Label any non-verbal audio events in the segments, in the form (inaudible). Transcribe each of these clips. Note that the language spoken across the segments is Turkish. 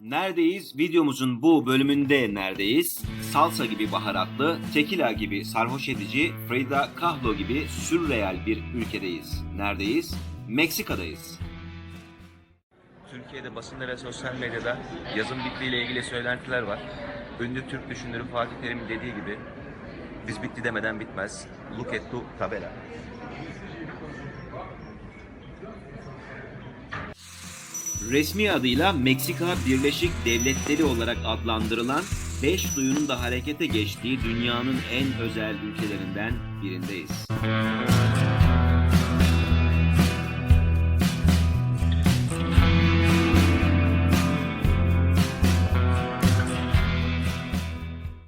Neredeyiz? Videomuzun bu bölümünde neredeyiz? Salsa gibi baharatlı, tequila gibi sarhoş edici, Frida Kahlo gibi sürreel bir ülkedeyiz. Neredeyiz? Meksika'dayız. Türkiye'de basında ve sosyal medyada yazın bittiğiyle ilgili söylentiler var. Ünlü Türk düşünürü Fatih Terim'in dediği gibi biz bitti demeden bitmez. Look at the tabela. Resmi adıyla Meksika Birleşik Devletleri olarak adlandırılan 5 duyunun da harekete geçtiği dünyanın en özel ülkelerinden birindeyiz.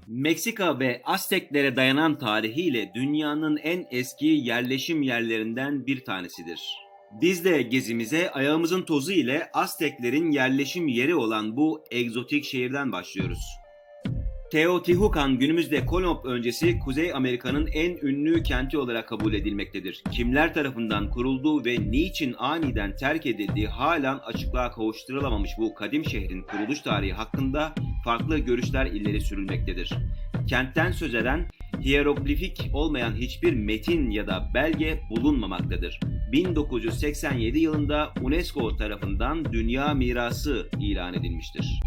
Meksika ve Azteklere dayanan tarihiyle dünyanın en eski yerleşim yerlerinden bir tanesidir. Biz de gezimize ayağımızın tozu ile Azteklerin yerleşim yeri olan bu egzotik şehirden başlıyoruz. Teotihuacan günümüzde Kolomb öncesi Kuzey Amerika'nın en ünlü kenti olarak kabul edilmektedir. Kimler tarafından kurulduğu ve niçin aniden terk edildiği halen açıklığa kavuşturulamamış bu kadim şehrin kuruluş tarihi hakkında farklı görüşler ileri sürülmektedir. Kentten söz eden hieroglifik olmayan hiçbir metin ya da belge bulunmamaktadır. 1987 yılında UNESCO tarafından Dünya Mirası ilan edilmiştir.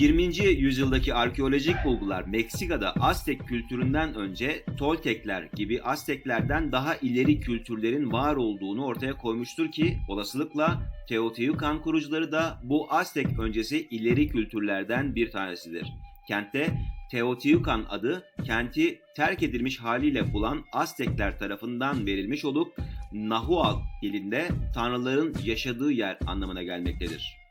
...20. yüzyıldaki arkeolojik bulgular Meksika'da Aztek kültüründen önce Toltekler gibi Azteklerden daha ileri kültürlerin var olduğunu ortaya koymuştur ki olasılıkla Teotihuacan kurucuları da bu Aztek öncesi ileri kültürlerden bir tanesidir. Kentte Teotihuacan adı kenti terk edilmiş haliyle bulan Aztekler tarafından verilmiş olup Nahuatl dilinde tanrıların yaşadığı yer anlamına gelmektedir.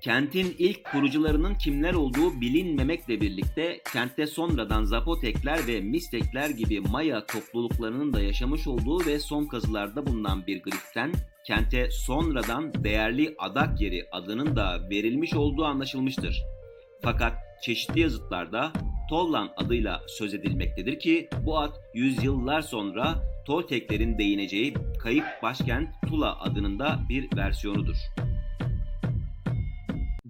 Kentin ilk kurucularının kimler olduğu bilinmemekle birlikte kentte sonradan Zapotekler ve Mistekler gibi Maya topluluklarının da yaşamış olduğu ve son kazılarda bulunan bir griften kente sonradan değerli adak yeri adının da verilmiş olduğu anlaşılmıştır. Fakat çeşitli yazıtlarda Tollan adıyla söz edilmektedir ki bu ad yüzyıllar sonra Tolteklerin değineceği kayıp başkent Tula adının da bir versiyonudur.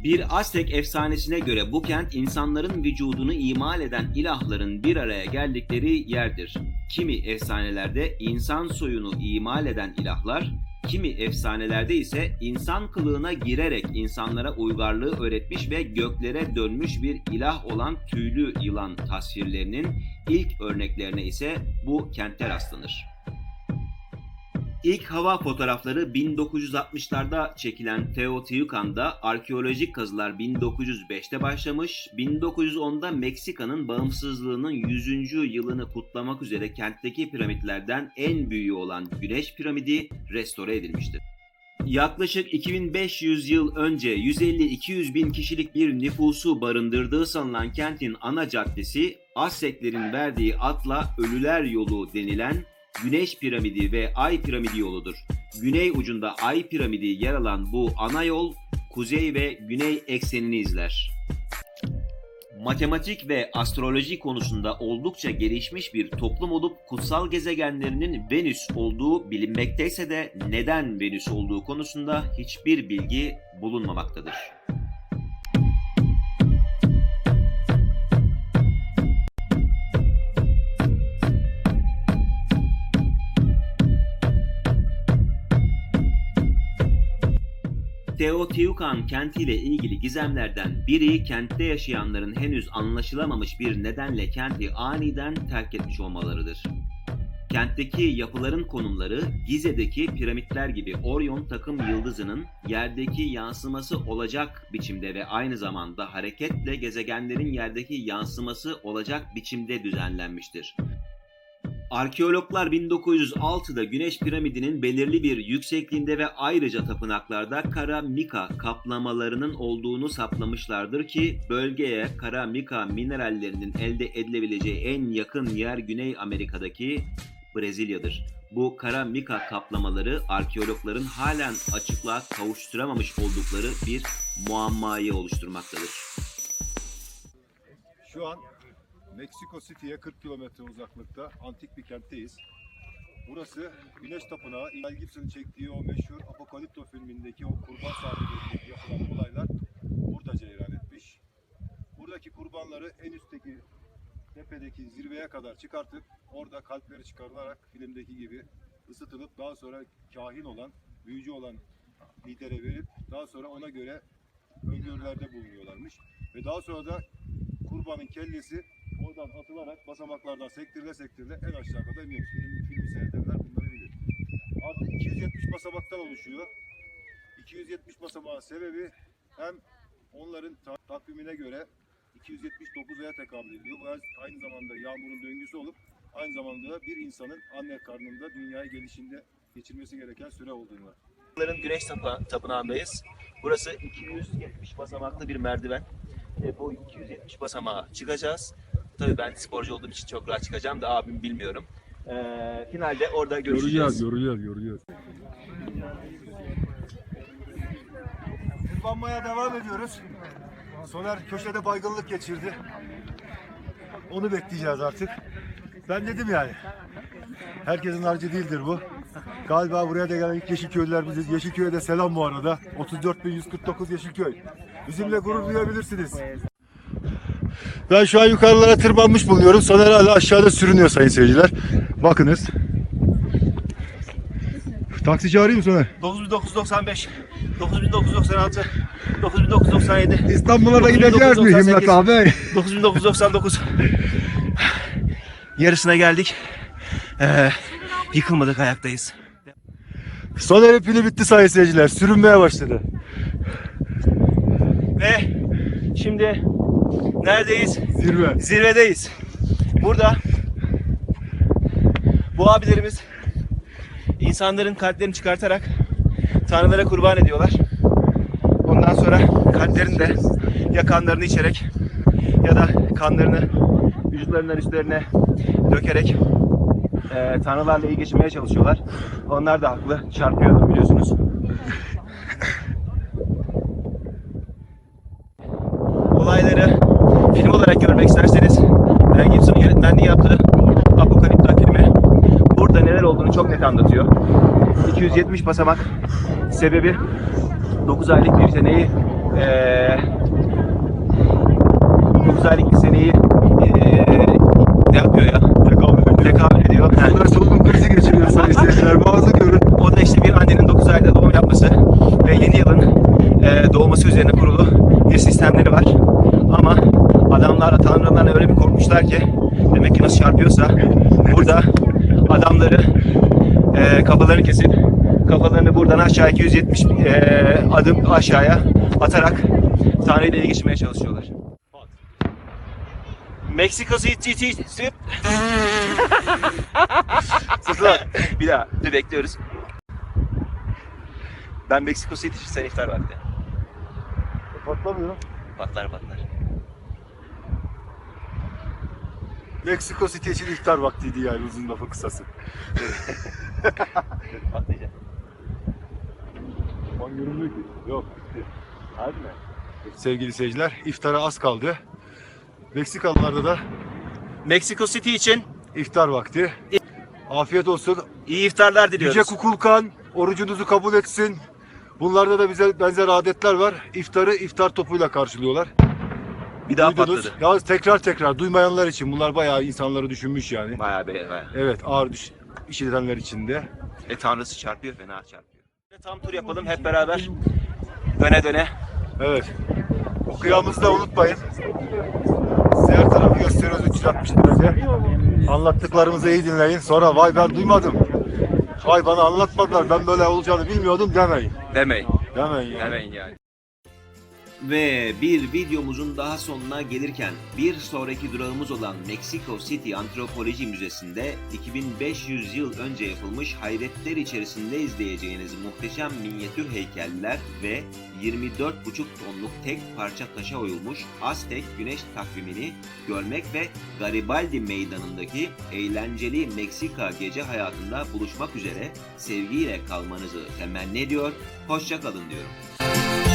Bir Aztek efsanesine göre bu kent insanların vücudunu imal eden ilahların bir araya geldikleri yerdir. Kimi efsanelerde insan soyunu imal eden ilahlar, kimi efsanelerde ise insan kılığına girerek insanlara uygarlığı öğretmiş ve göklere dönmüş bir ilah olan tüylü yılan tasvirlerinin ilk örneklerine ise bu kentte rastlanır. İlk hava fotoğrafları 1960'larda çekilen Teotihuacan'da arkeolojik kazılar 1905'te başlamış, 1910'da Meksika'nın bağımsızlığının 100. yılını kutlamak üzere kentteki piramitlerden en büyüğü olan Güneş Piramidi restore edilmiştir. Yaklaşık 2500 yıl önce 150-200 bin kişilik bir nüfusu barındırdığı sanılan kentin ana caddesi Azteklerin verdiği adla Ölüler Yolu denilen Güneş piramidi ve Ay piramidi yoludur. Güney ucunda Ay piramidi yer alan bu ana yol kuzey ve güney eksenini izler. Matematik ve astroloji konusunda oldukça gelişmiş bir toplum olup kutsal gezegenlerinin Venüs olduğu bilinmekteyse de neden Venüs olduğu konusunda hiçbir bilgi bulunmamaktadır. Teotihuacan kentiyle ilgili gizemlerden biri kentte yaşayanların henüz anlaşılamamış bir nedenle kenti aniden terk etmiş olmalarıdır. Kentteki yapıların konumları Gize'deki piramitler gibi Orion takım yıldızının yerdeki yansıması olacak biçimde ve aynı zamanda hareketle gezegenlerin yerdeki yansıması olacak biçimde düzenlenmiştir. Arkeologlar 1906'da Güneş piramidinin belirli bir yüksekliğinde ve ayrıca tapınaklarda kara mika kaplamalarının olduğunu saptamışlardır ki bölgeye kara mika minerallerinin elde edilebileceği en yakın yer Güney Amerika'daki Brezilya'dır. Bu kara mika kaplamaları arkeologların halen açıklığa kavuşturamamış oldukları bir muammayı oluşturmaktadır. Şu an Meksiko City'ye 40 kilometre uzaklıkta antik bir kentteyiz. Burası Güneş Tapınağı. Mel Gibson'ın çektiği o meşhur Apokalipto filmindeki o kurban sahnede yapılan olaylar burada cereyan etmiş. Buradaki kurbanları en üstteki tepedeki zirveye kadar çıkartıp orada kalpleri çıkarılarak filmdeki gibi ısıtılıp daha sonra kahin olan, büyücü olan lidere verip daha sonra ona göre öngörülerde bulunuyorlarmış. Ve daha sonra da kurbanın kellesi oradan atılarak basamaklardan sektirile sektirile en aşağı kadar iniyor. Film, filmi seyredenler bunları bilir. Artık 270 basamaktan oluşuyor. 270 basamağın sebebi hem onların ta- takvimine göre 279 aya tekabül ediyor. Bu aynı zamanda yağmurun döngüsü olup aynı zamanda da bir insanın anne karnında dünyaya gelişinde geçirmesi gereken süre olduğunu Bunların Güneş Tapınağı'ndayız. Burası 270 basamaklı bir merdiven. E, bu 270 basamağa çıkacağız. Tabii ben sporcu olduğum için çok rahat çıkacağım da abim bilmiyorum. E, finalde orada görüşeceğiz. göreceğiz, göreceğiz. Tırmanmaya devam ediyoruz. Soner köşede baygınlık geçirdi. Onu bekleyeceğiz artık. Ben dedim yani. Herkesin harcı değildir bu. Galiba buraya da gelen ilk Yeşilköylüler biziz. Yeşilköy'e de selam bu arada. 34.149 Yeşilköy. Bizimle gurur duyabilirsiniz. Ben şu an yukarılara tırmanmış bulunuyorum. Soner hala aşağıda sürünüyor sayın seyirciler. Bakınız. Taksi çağırayım mı Soner? 9995, 9996, 9997, İstanbul'a da gideceğiz mi Himmet abi? 9999. Yarısına geldik. Ee, yıkılmadık ayaktayız. Soner'in pili bitti sayın seyirciler. Sürünmeye başladı. Ve şimdi neredeyiz? Zirve. Zirvedeyiz. Burada bu abilerimiz insanların kalplerini çıkartarak tanrılara kurban ediyorlar. Ondan sonra kalplerini de ya kanlarını içerek ya da kanlarını vücutlarından üstlerine dökerek eee tanrılarla iyi geçinmeye çalışıyorlar. Onlar da haklı. Çarpıyor biliyorsunuz. olayları film olarak görmek isterseniz Mel Gibson'ın yönetmenliği yaptığı Apokalipta filmi burada neler olduğunu çok net anlatıyor. 270 basamak sebebi 9 aylık bir seneyi eee 9 aylık bir seneyi kafalarını kesip kafalarını buradan aşağı 270 e, adım aşağıya atarak Tanrı ile geçirmeye çalışıyorlar. Meksiko City City (laughs) Sus lan. Bir daha. Dur bekliyoruz. Ben Meksiko City sen iftar vakti. Patlamıyor. Patlar patlar. Meksiko City için iftar vaktiydi yani uzun lafı kısası. (laughs) Patlayacak. An görünmüyor ki. Yok. Harbi mi? Sevgili seyirciler iftara az kaldı. Meksikalılarda da Meksiko City için iftar vakti. Afiyet olsun. iyi iftarlar diliyoruz. Yüce Kukulkan orucunuzu kabul etsin. Bunlarda da bize benzer adetler var. İftarı iftar topuyla karşılıyorlar. Bir daha Duydunuz. patladı. Ya tekrar tekrar duymayanlar için bunlar bayağı insanları düşünmüş yani. Bayağı be bayağı. Evet ağır düş işitenler için de. E tanrısı çarpıyor fena çarpıyor. Tam tur yapalım hep beraber. Döne döne. Evet. Okuyamızı da unutmayın. Size her tarafı gösteriyoruz 360 derece. Anlattıklarımızı iyi dinleyin. Sonra vay ben duymadım. Vay bana anlatmadılar ben böyle olacağını bilmiyordum demeyin. Demeyin. Demeyin yani. Demeyin yani. Ve bir videomuzun daha sonuna gelirken bir sonraki durağımız olan Mexico City Antropoloji Müzesi'nde 2500 yıl önce yapılmış hayretler içerisinde izleyeceğiniz muhteşem minyatür heykeller ve 24,5 tonluk tek parça taşa oyulmuş Aztek güneş takvimini görmek ve Garibaldi Meydanı'ndaki eğlenceli Meksika gece hayatında buluşmak üzere sevgiyle kalmanızı temenni ediyor. Hoşça kalın diyorum.